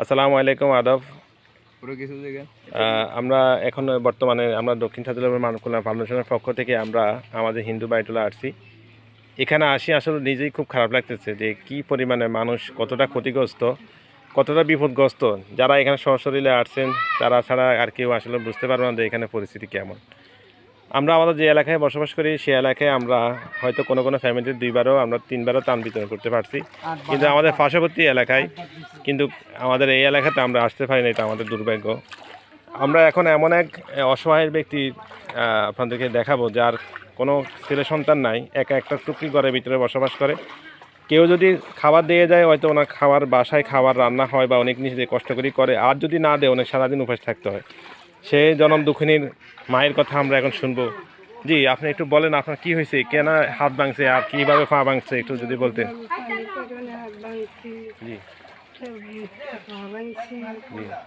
আসসালামু আলাইকুম আদব। পুরো কিছু আমরা এখন বর্তমানে আমরা দক্ষিণ ছাত্রলীগের মানব কল্যাণ ফাউন্ডেশনের পক্ষ থেকে আমরা আমাদের হিন্দু বাড়িটোলা আসছি। এখানে আসি আসলে নিজেই খুব খারাপ লাগতেছে যে কি পরিমাণে মানুষ কতটা ক্ষতিগ্রস্ত কতটা বিপদগ্রস্ত যারা এখানে সশরীরে আসছেন তারা ছাড়া আর কেউ আসলে বুঝতে পারবে না যে এখানে পরিস্থিতি কেমন। আমরা আমাদের যে এলাকায় বসবাস করি সে এলাকায় আমরা হয়তো কোনো কোনো ফ্যামিলির দুইবারও আমরা তিনবারও ত্রাণ বিতরণ করতে পারছি। কিন্তু আমাদের পার্শ্ববর্তী এলাকায় কিন্তু আমাদের এই এলাকাতে আমরা আসতে পারি না এটা আমাদের দুর্ভাগ্য। আমরা এখন এমন এক অসহায় ব্যক্তি আপনাদেরকে দেখাবো যার কোনো ছেলে সন্তান নাই একা একটা টুকরি ঘরের ভিতরে বসবাস করে। কেউ যদি খাবার দিয়ে যায় হয়তো ওনার খাবার বাসায় খাবার রান্না হয় বা অনেক নিজে কষ্ট করে করে আর যদি না দেয় অনেক সারাদিন উপাস থাকতে হয়। সে জনম দুঃখিনীর মায়ের কথা আমরা এখন শুনব। জি আপনি একটু বলেন আপনার কি হয়েছে? কেন হাত ভাঙছে আর কীভাবে পা ভাঙছে একটু যদি বলতেন। জি। পা ভাঙছি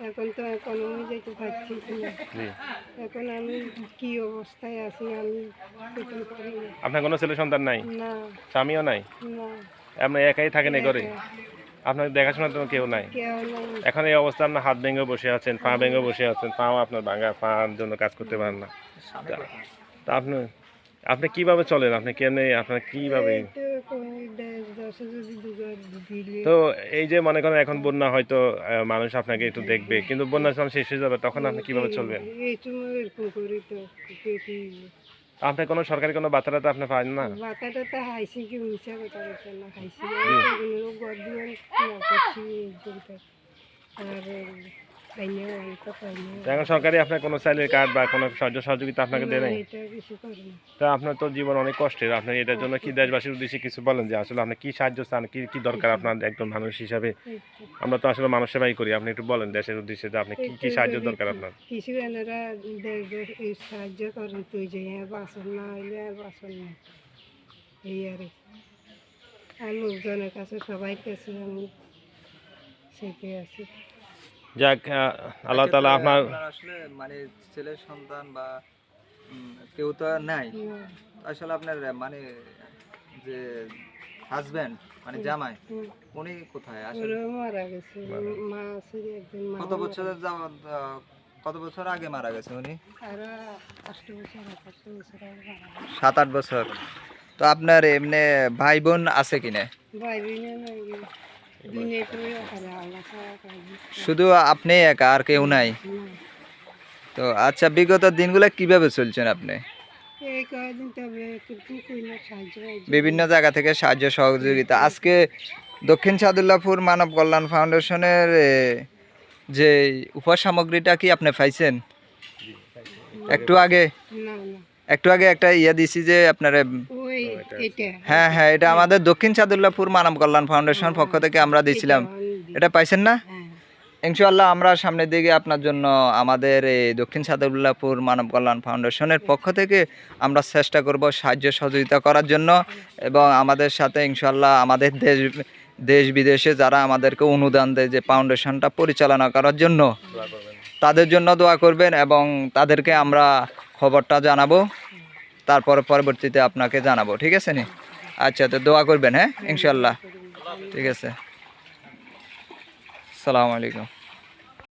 এখন তো এখনও যেতে পারছি না এখন আমি কি অবস্থায় আছি আমি। আপনার কোনো ছেলে সন্তান নাই? না। স্বামীও নাই? না। আপনি একাই থাকেন এ ঘরে? আপনার দেখাশোনার তো কেউ নাই? এখন এই অবস্থা আপনার হাত ভেঙে বসে আছেন পা ভেঙে বসে আছেন পাও আপনার ভাঙা পার জন্য কাজ করতে পারেন না। তা আপনি আপনি কীভাবে চলেন? আপনি কেন আপনার কীভাবে তো তো এই যে মনে করেন এখন বন্যা হয়তো মানুষ আপনাকে একটু দেখবে, কিন্তু বন্যা যখন শেষ হয়ে যাবে, তখন আপনি কীভাবে চলবেন? এই সময় এরকম করি তো কি- কি আপনি কোনো সরকারি কোনো টাতা আপনি পান না তো আর এখন সরকারি আপনার কোনো স্যালারি কার্ড বা কোনো সাহায্য সহযোগিতা আপনাকে দেয় নাই? তা আপনার তো জীবন অনেক কষ্টের। আপনি এটার জন্য কি দেশবাসীর উদ্দেশ্যে কিছু বলেন যে আসলে আপনি কি সাহায্য চান কি কি দরকার আপনার একজন মানুষ হিসাবে? আমরা তো আসলে মানুষ সেবাই করি। আপনি একটু বলেন দেশের উদ্দেশ্যে যে আপনি কি কি সাহায্য দরকার আপনার? কিছু এনারা সাহায্য করেন তুই যে হ্যাঁ বাসন না হইলে বাসন না। এই আর আর লোকজনের কাছে সবাই কাছে আমি। আছি যাক আল্লাহ তালা আপনার আসলে মানে ছেলে সন্তান বা কেউ তো আর নাই। আসলে আপনার মানে যে হাজবেন্ড মানে জামাই উনি কোথায়? আসলে মারা গেছে। মা কত বছর কত বছর আগে মারা গেছে উনি। সাত আট বছর। তো আপনার এমনি ভাই বোন আছে কিনা? বাইরে নিয়ে শুধু আপনি একা আর কেউ নাই? তো আচ্ছা বিগত দিনগুলো কীভাবে চলছেন আপনি। বিভিন্ন জায়গা থেকে সাহায্য সহযোগিতা। আজকে দক্ষিণ সাদুল্লাপুর মানব কল্যাণ ফাউন্ডেশনের যে উপসামগ্রীটা কি আপনি পাইছেন? একটু আগে? না না। একটু আগে একটা ইয়ে দিছি যে আপনার হ্যাঁ হ্যাঁ এটা আমাদের দক্ষিণ চাদুল্লাপুর মানব কল্যাণ ফাউন্ডেশন পক্ষ থেকে আমরা দিয়েছিলাম এটা পাইছেন না? হ্যাঁ। ইনশাআল্লাহ আমরা সামনের দিকে আপনার জন্য আমাদের এই দক্ষিণ সাদুল্লাপুর মানব কল্যাণ ফাউন্ডেশনের পক্ষ থেকে আমরা চেষ্টা করব সাহায্য সহযোগিতা করার জন্য এবং আমাদের সাথে ইনশাল্লাহ আমাদের দেশ দেশ বিদেশে যারা আমাদেরকে অনুদান দেয় যে ফাউন্ডেশনটা পরিচালনা করার জন্য তাদের জন্য দোয়া করবেন এবং তাদেরকে আমরা খবরটা জানাব। তারপর পরবর্তীতে আপনাকে জানাব, ঠিক আছে নি? আচ্ছা তো দোয়া করবেন হ্যাঁ? ইনশাল্লাহ ঠিক আছে। সালামু আলাইকুম।